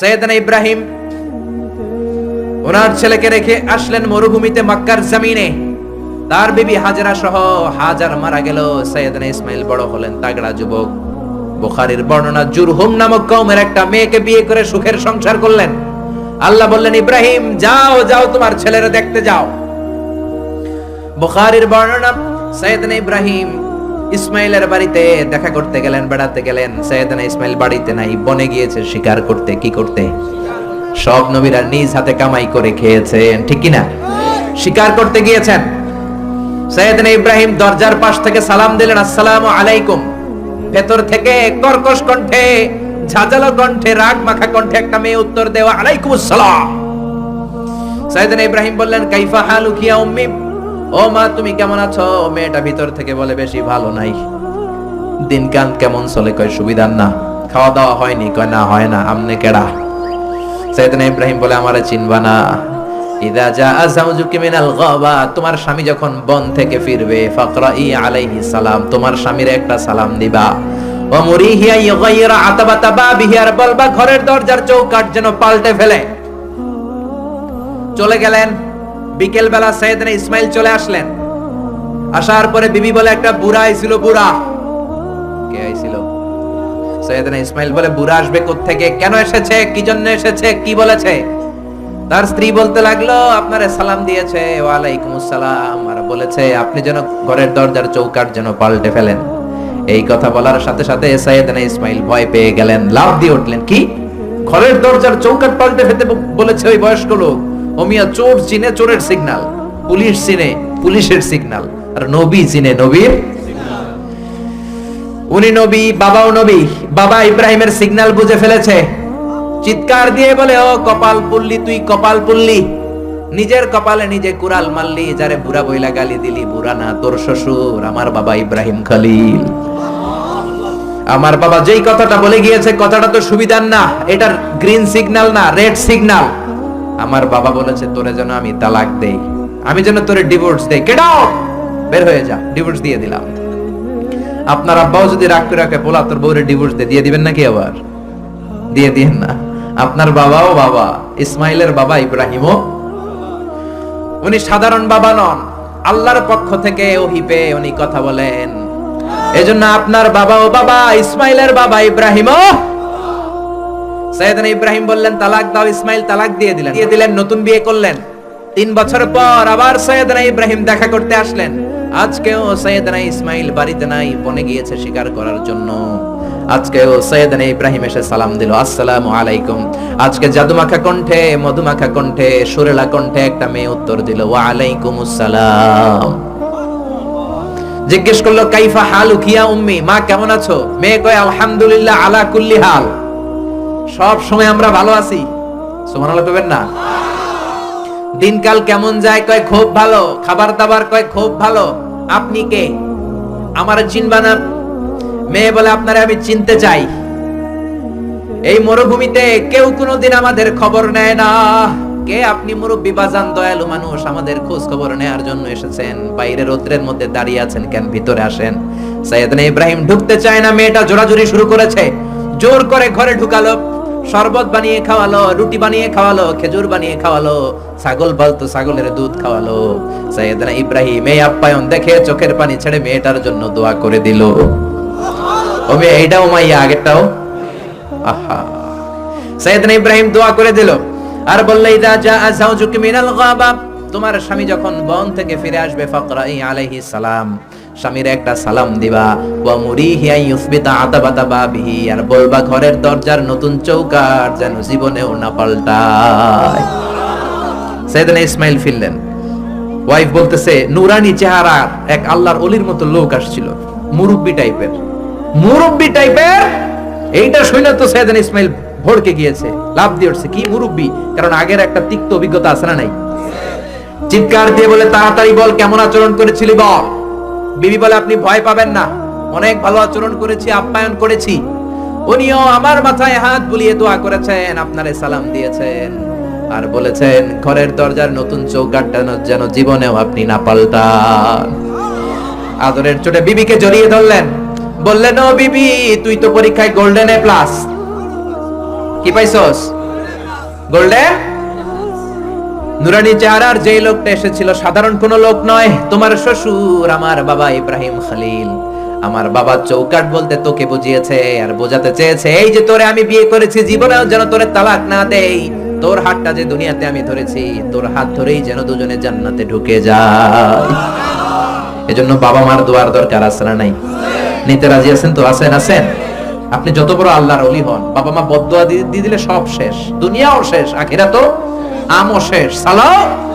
সৈয়দনা ইব্রাহিম, ওনার ছেলেকে রেখে আসলেন মরুভূমিতে মক্কার জমিনে। তার বিবি হাজরা সহ হাজার মারা গেল। সৈয়দনা ইসমাইল বড় হলেন তাগড়া যুবক। বুখারীর বর্ণনা জুরহুম নামক কওমের একটা মেয়েকে বিয়ে করে সুখের সংসার করলেন। আল্লাহ বললেন, ইব্রাহিম, যাও যাও, তোমার ছেলেরা দেখতে যাও। বুখারীর বর্ণনা, সৈয়দনা ইব্রাহিম ইসমাইলের বাড়িতে দেখা করতে গেলেন, বেড়াতে গেলেন। সৈয়দনা ইসমাইল বাড়িতে নাই, বনে গিয়েছে শিকার করতে, কি করতে? সব নবীরা নিজ হাতে কামাই করে খেয়েছেন, ঠিক না? শিকার করতে গিয়েছেন। সৈয়দনা ইব্রাহিম দরজার পাশ থেকে সালাম দিলেন, আসসালামু আলাইকুম। ভেতর থেকে কর্কশ কণ্ঠে, ঝাঁঝালো কণ্ঠে রাগ মাখা কণ্ঠে একটা মেয়ে উত্তর দেওয়া আলাইকুম আসসালাম সাইদানা ইব্রাহিম বললেন, কাইফা হালু কিয়া উম্মি ও মা, তুমি কেমন আছো? মেয়েটা ভিতর থেকে বলে, বেশি ভালো নাই। দিনকান কেমন চলে, কয়, সুবিধার না। খাওয়া দাওয়া হয়নি, কয়, না, হয় না, আমনে কেডা? সাইদানা ইব্রাহিম বলে, আমারে চিনবা না। ইদা জা আজাউজুকি মিনাল গাবা। তোমার স্বামী যখন বন থেকে ফিরবে, ফাকরাই আলাইহি সালাম, তোমার স্বামীর একটা সালাম দিবা। ও মুরিহিয়া ইগাইরা আতাবাতা বাবিহি আর বলবা, ঘরের দরজার চৌকাট যেন পাল্টে ফেলে। চলে গেলেন? বিকেল বেলা সৈয়দনা ইসমাইল চলে আসলেন। আসার পরে বিবি বলে, একটা বুড়া আইছিল, বুড়া। কে আইছিল? সৈয়দনা ইসমাইল বলে, বুড়া আসবে থেকে কেন এসেছে? কি জন্য এসেছে? কি বলেছে? তার স্ত্রী বলতে লাগল, আপনারে সালাম দিয়েছে, ওয়ালাইকুম আসসালাম। আর বলেছে, আপনি যেন ঘরের দরজার চৌকাট যেন পাল্টে ফেলেন। এই কথা বলার সাথে সাথে সৈয়দনা ইসমাইল ভয় পেয়ে গেলেন লাভ দিয়ে উঠলেন। কি? ঘরের দরজার চৌকাট পাল্টে ফেলতে বলেছে ওই বয়স্ক লোক? ওমিয়া চোর চিনে চোরের সিগনাল পুলিশ চিনে পুলিশের সিগনাল আর নবী চিনে নবীর উনি নবী, বাবাও নবী, বাবা ইব্রাহিমের সিগনাল বুঝে ফেলেছে। চিৎকার দিয়ে বলে, ও কপাল পুল্লি, তুই কপাল পুল্লি। নিজের কপালে নিজে কুড়াল মারলি, যারে বুড়া বইলা গালি দিলি, বুড়া না তোর শ্বশুর, আমার বাবা ইব্রাহিম খালিল। আমার বাবা যেই কথাটা বলে গিয়েছে, কথাটা তো সুবিধার না, এটার গ্রিন সিগন্যাল না রেড সিগন্যাল আমার বাবা বলেছে, তোরে যেন আমি তালাক দেই। আমি যেন তোরে ডিভোর্স দেই। গেট আউট বের হয়ে যা। ডিভোর্স দিয়ে দিলাম। আপনার আব্বাও যদি রাগ করে রাখে, পোলা তোর বউরে ডিভোর্স দিয়ে দিয়ে দিবেন নাকি আবার? দিয়ে দিয়েন না। আপনার বাবাও বাবা, ইসমাইলের বাবা ইব্রাহিমও। উনি সাধারণ বাবা নন। আল্লাহর পক্ষ থেকে ওহি পেয়ে উনি কথা বলেন। এজন্য আপনার বাবাও বাবা, ইসমাইলের বাবা ইব্রাহিমও সৈয়দনা ইব্রাহিম বললেন, তালাক দাও, ইসমাইল তালাক দিয়ে দিলেন। দিয়ে দিলেন, নতুন বিয়ে করলেন। তিন বছর পর আবার সৈয়দনা ইব্রাহিম দেখা করতে আসলেন। আজকেও সৈয়দনা ইসমাইল বাড়িতে নাই, বনে গিয়েছে শিকার করার জন্য। আজকেও সৈয়দনা ইব্রাহিম এসে সালাম দিল, আসসালামু আলাইকুম। আজকে জাদুমাখা কণ্ঠে, মধুমাখা কণ্ঠে, সুরেলা কণ্ঠে একটা মেয়ে উত্তর দিল, ওয়া আলাইকুম আসসালাম। জিজ্ঞেস করল, কাইফা হালু কিয়া উম্মি? মা, কেমন আছো? মেয়ে কয়, আলহামদুলিল্লাহ, আলা কুল্লি হাল। সব সময় আমরা ভালো আছি। সুবহানাল্লাহ কইবেন না। দিনকাল কেমন যায় কয় খুব ভালো খাবার দাবার কয় খুব ভালো। আপনি কে? আমার চিনবা না মেয়ে বলে আপনারে আমি চিনতে চাই। এই মরুভূমিতে কেউ কোনোদিন আমাদের খবর নেয় না। কে আপনি মুরব্বী বাজান দয়ালু মানুষ, আমাদের খোঁজ খবর নেয়ার জন্য এসেছেন। বাইরে রৌদ্রের মধ্যে দাঁড়িয়ে আছেন কেন ভিতরে আসেন? সৈয়দনা ইব্রাহিম ঢুকতে চায় না, মেয়েটা জোরাজুরি শুরু করেছে। জোর করে ঘরে ঢুকালো। শরবত বানিয়ে খাওয়ালো, রুটি বানিয়ে খাওয়ালো, খেজুর বানিয়ে খাওয়ালো, ছাগল বলতো ছাগলের দুধ খাওয়ালো। সৈয়দনা ইব্রাহিম, এই আপ্যায়ন দেখে চোখের পানি ছেড়ে মেয়েটার জন্য দোয়া করে দিল। মেয়ে, এইটাও মাইয়া, আগেরটাও? আহা। সৈয়দনা ইব্রাহিম দোয়া করে দিল। আর বললে, ইদা জা আযাউজুকি মিনাল গাবা। তোমার স্বামী যখন বন থেকে ফিরে আসবে, ফাকরাই আলাইহি সালাম। স্বামীর একটা সালাম দিবা। ওয়া মুরিহি ইউসবিতা আতাবাতা বাবিহি, আর বলবা ঘরের দরজার নতুন চৌকাট যেন জীবনেও না পাল্টায়। সৈয়দনা ইসমাইল ফিরলেন। ওয়াইফ বলতেছে, নুরানি চেহারা এক আল্লাহর অলির মতো লোক আসছিল, মুরব্বি টাইপের। মুরব্বি টাইপের? এইটা শুনে তো সৈয়দান ইসমাইল ভড়কে গিয়েছে লাভ দিয়ে উঠছে, কি মুরব্বি? কারণ আগের একটা তিক্ত অভিজ্ঞতা আছে না নাই? চিৎকার দিয়ে বলে, তাড়াতাড়ি বল, কেমন আচরণ করেছিলি বল? বিবি বলে, আপনি ভয় পাবেন না। অনেক ভালো আচরণ করেছি, আপ্যায়ন করেছি। উনিও আমার মাথায় হাত বুলিয়ে দোয়া করেছেন, আপনারে সালাম দিয়েছেন। আর বলেছেন, ঘরের দরজার নতুন চৌকাটটা যেন জীবনেও আপনি না পাল্টান। আদরের চোটে বিবিকে জড়িয়ে ধরলেন। বললেন, ও বিবি, তুই তো পরীক্ষায় গোল্ডেন এ প্লাস। কি পাইছস? গোল্ডেন? নুরানি চেহারার যে লোকটা এসেছিল, সাধারণ কোন লোক নয়, তোমার শ্বশুর, আমার বাবা ইব্রাহিম খালিল। আমার বাবা চৌকাট বলতে তোকে বুঝিয়েছে আর বোঝাতে চেয়েছে, এই যে তোরে আমি বিয়ে করেছি, জীবনেও যেন তোরে তালাক না দেই। তোর হাতটা যে দুনিয়াতে আমি ধরেছি, তোর হাত ধরেই যেন দুজনে জান্নাতে ঢুকে যায়। এজন্য বাবা মার দোয়ার দরকার আছে না নাই? নিতে রাজি আছেন তো? আছেন আছেন? আপনি যত বড় আল্লাহর অলি হন, বাবা মা বদুয়া দিয়ে দিয়ে দিলে সব শেষ, দুনিয়াও শেষ আখিরা তো আমও শেষ সালাম